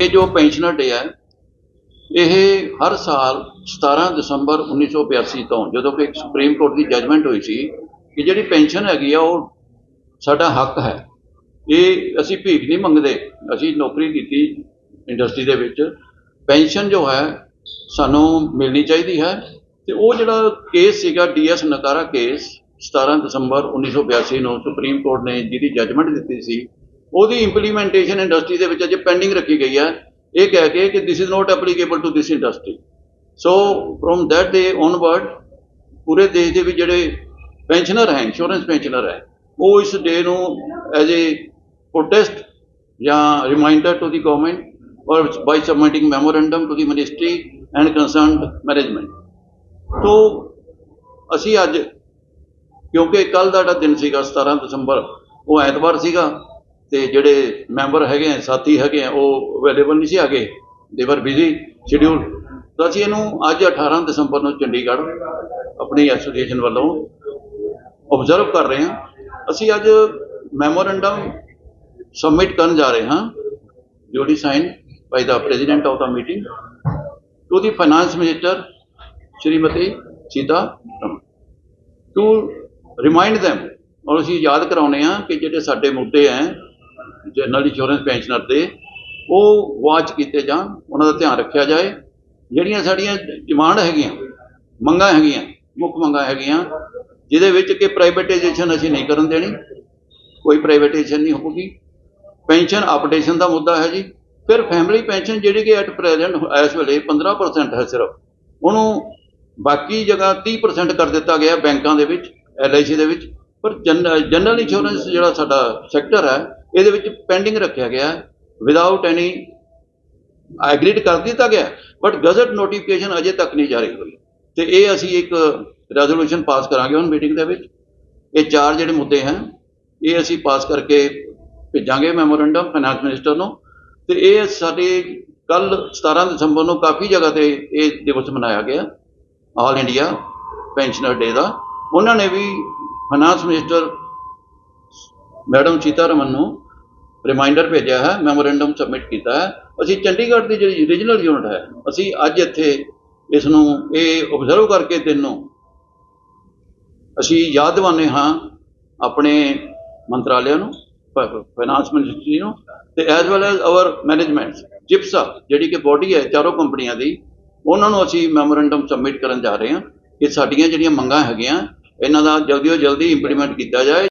ਇਹ ਜੋ ਪੈਨਸ਼ਨਰ ਡੇ ਹੈ ਇਹ ਹਰ ਸਾਲ 17 ਦਸੰਬਰ 1982 ਤੋਂ, ਜਦੋਂ ਕਿ ਸੁਪਰੀਮ ਕੋਰਟ ਦੀ ਜੱਜਮੈਂਟ ਹੋਈ ਸੀ ਕਿ ਜਿਹੜੀ ਪੈਨਸ਼ਨ ਹੈਗੀ ਆ, ਉਹ ਸਾਡਾ ਹੱਕ ਹੈ। ਇਹ ਅਸੀਂ ਭੀਖ ਨਹੀਂ ਮੰਗਦੇ। ਅਸੀਂ ਨੌਕਰੀ ਕੀਤੀ ਇੰਡਸਟਰੀ ਦੇ ਵਿੱਚ। ਪੈਨਸ਼ਨ ਜੋ ਹੈ, ਸਾਨੂੰ ਮਿਲਣੀ ਚਾਹੀਦੀ ਹੈ। ਤੇ ਉਹ ਜਿਹੜਾ ਕੇਸ ਸੀਗਾ ਡੀਐਸ ਨਕਾਰਾ ਕੇਸ 17 ਦਸੰਬਰ 1982 ਨੂੰ ਸੁਪਰੀਮ ਕੋਰਟ ਨੇ ਜਿਹਦੀ ਜੱਜਮੈਂਟ ਦਿੱਤੀ ਸੀ ਉਹਦੀ ਇੰਪਲੀਮੈਂਟੇਸ਼ਨ ਇੰਡਸਟਰੀ ਦੇ ਵਿੱਚ ਅਜੇ ਪੈਂਡਿੰਗ ਰੱਖੀ ਗਈ ਹੈ। ਇਹ ਕਹਿ ਕੇ ਕਿ this is not applicable to this industry so from that day onward ਪੂਰੇ ਦੇਸ਼ ਦੇ ਵਿੱਚ ਜਿਹੜੇ ਪੈਨਸ਼ਨਰ ਹੈ ਇੰਸ਼ੋਰੈਂਸ ਪੈਨਸ਼ਨਰ ਹੈ, ਉਹ ਇਸ ਡੇ ਨੂੰ ਐਜ਼ ਏ ਪ੍ਰੋਟੈਸਟ ਜਾਂ reminder to the government or by submitting memorandum to the ministry and concerned management ਤੋ ਅਸੀਂ ਅੱਜ, ਕਿਉਂਕਿ ਕੱਲ ਦਾ ਜਿਹੜਾ ਦਿਨ ਸੀਗਾ 17 ਦਸੰਬਰ, ਉਹ ਐਤਵਾਰ ਸੀਗਾ। ਤੇ ਜਿਹੜੇ ਮੈਂਬਰ ਹੈਗੇ ਆ, ਸਾਥੀ ਹੈਗੇ ਆ, ਉਹ ਅਵੇਲੇਬਲ ਨਹੀਂ ਸੀ ਆਗੇ ਦੇ ਵਰ ਬਿਜ਼ੀ ਸ਼ਡਿਊਲ ਤਾਂ ਅਸੀਂ ਇਹਨੂੰ ਅੱਜ 18 ਦਸੰਬਰ ਨੂੰ ਚੰਡੀਗੜ੍ਹ ਆਪਣੀ ਐਸੋਸੀਏਸ਼ਨ ਵੱਲੋਂ ਆਬਜ਼ਰਵ ਕਰ ਰਹੇ ਹਾਂ। ਅਸੀਂ ਅੱਜ ਮੈਮੋਰੈਂਡਮ ਸਬਮਿਟ ਕਰਨ ਜਾ ਰਹੇ ਹਾਂ ਜਿਹੜੀ sign by the president of the meeting to the finance minister Shrimati Sita Raman. To remind them, ਔਰ ਅਸੀਂ ਯਾਦ ਕਰਾਉਨੇ ਆ ਕਿ ਜਿਹੜੇ ਸਾਡੇ ਮੁੱਦੇ ਹੈ ਜਨਰਲ ਇੰਸ਼ੋਰੈਂਸ ਪੈਨਸ਼ਨਰ ਦੇ, ਉਹ ਵਾਚ ਕੀਤੇ ਜਾਣ, ਉਹਨਾਂ ਦਾ ਧਿਆਨ ਰੱਖਿਆ ਜਾਏ। ਜਿਹੜੀਆਂ ਸਾਡੀਆਂ ਡਿਮਾਂਡ ਹੈਗੀਆਂ, ਮੰਗਾਂ ਹੈਗੀਆਂ, ਮੁੱਖ ਮੰਗਾਂ ਹੈਗੀਆਂ, ਜਿਹਦੇ ਵਿੱਚ ਕਿ ਪ੍ਰਾਈਵੇਟਾਈਜੇਸ਼ਨ ਅਸੀਂ ਨਹੀਂ ਕਰਨ ਦੇਣੀ, ਕੋਈ ਪ੍ਰਾਈਵੇਟਾਈਜੇਸ਼ਨ ਨਹੀਂ ਹੋਊਗੀ। ਪੈਨਸ਼ਨ ਅਪਡੇਸ਼ਨ ਦਾ ਮੁੱਦਾ ਹੈ ਜੀ। ਫਿਰ ਫੈਮਿਲੀ ਪੈਨਸ਼ਨ ਜਿਹੜੀ ਕਿ ਐਟ ਪ੍ਰੈਜ਼ੈਂਟ ਇਸ ਵੇਲੇ 15% ਹੈ ਸਿਰਫ, ਉਹਨੂੰ ਬਾਕੀ ਜਗ੍ਹਾ 30% ਕਰ ਦਿੱਤਾ ਗਿਆ ਬੈਂਕਾਂ ਦੇ ਵਿੱਚ ਐਲਆਈਸੀ ਦੇ ਵਿੱਚ। ਪਰ ਜਨਰਲ ਇੰਸ਼ੋਰੈਂਸ ਜਿਹੜਾ ਸਾਡਾ ਸੈਕਟਰ ਹੈ ਇਹਦੇ ਵਿੱਚ ਪੈਂਡਿੰਗ ਰੱਖਿਆ ਗਿਆ। ਵਿਦਆਊਟ ਐਨੀ ਐਗਰੀਡ ਕਰ ਦਿੱਤਾ ਗਿਆ। ਬਟ ਗਜ਼ਟ ਨੋਟੀਫਿਕੇਸ਼ਨ ਅਜੇ ਤੱਕ ਨਹੀਂ ਜਾਰੀ ਹੋਈ। ਤੇ ਇਹ ਅਸੀਂ ਇੱਕ ਰੈਜ਼ੋਲੂਸ਼ਨ ਪਾਸ ਕਰਾਂਗੇ ਹੁਣ ਮੀਟਿੰਗ ਦੇ ਵਿੱਚ। ਇਹ ਚਾਰ ਜਿਹੜੇ ਮੁੱਦੇ ਹਨ, ਇਹ ਅਸੀਂ ਪਾਸ ਕਰਕੇ ਭੇਜਾਂਗੇ ਮੈਮੋਰੈਂਡਮ ਫਾਈਨਾਂਸ ਮਿਨਿਸਟਰ ਨੂੰ। ਤੇ ਇਹ ਸਾਡੇ ਕੱਲ 17 ਦਸੰਬਰ ਨੂੰ ਕਾਫੀ ਜਗ੍ਹਾ ਤੇ ਇਹ ਦਿਵਸ ਮਨਾਇਆ ਗਿਆ। ਆਲ ਇੰਡੀਆ ਪੈਨਸ਼ਨਰ ਡੇ ਦਾ। ਉਹਨਾਂ ਨੇ ਵੀ ਫਾਈਨਾਂਸ ਮਿਨਿਸਟਰ ਮੈਡਮ ਸੀਤਾਰਮਨ ਨੂੰ ਰਿਮਾਈਂਡਰ ਭੇਜਿਆ ਹੈ ਮੈਮੋਰੈਂਡਮ ਸਬਮਿਟ ਕੀਤਾ ਹੈ। ਅਸੀਂ ਚੰਡੀਗੜ੍ਹ ਦੀ ਜਿਹੜੀ ਰੀਜਨਲ ਯੂਨਿਟ ਹੈ, ਅਸੀਂ ਅੱਜ ਇੱਥੇ ਇਸ ਨੂੰ ਇਹ ਆਬਜ਼ਰਵ ਕਰਕੇ ਤੈਨੂੰ ਅਸੀਂ ਯਾਦ ਦਿਵਾਉਂਦੇ ਹਾਂ ਆਪਣੇ ਮੰਤਰਾਲਿਆਂ ਨੂੰ ਫਾਈਨਾਂਸ ਮਿਨਿਸਟਰੀ ਨੂੰ ਤੇ as well as our management GIPSA ਜਿਹੜੀ ਕਿ ਬੋਡੀ ਹੈ ਚਾਰੋਂ ਕੰਪਨੀਆਂ ਦੀ, ਉਹਨਾਂ ਨੂੰ ਅਸੀਂ ਮੈਮੋਰੈਂਡਮ ਸਬਮਿਟ ਕਰਨ ਜਾ ਰਹੇ ਹਾਂ ਕਿ ਸਾਡੀਆਂ ਜਿਹੜੀਆਂ ਮੰਗਾਂ ਹੈਗੀਆਂ, ਇਹਨਾਂ ਦਾ ਜਲਦੀ ਤੋਂ ਜਲਦੀ ਇੰਪਲੀਮੈਂਟ ਕੀਤਾ ਜਾਏ।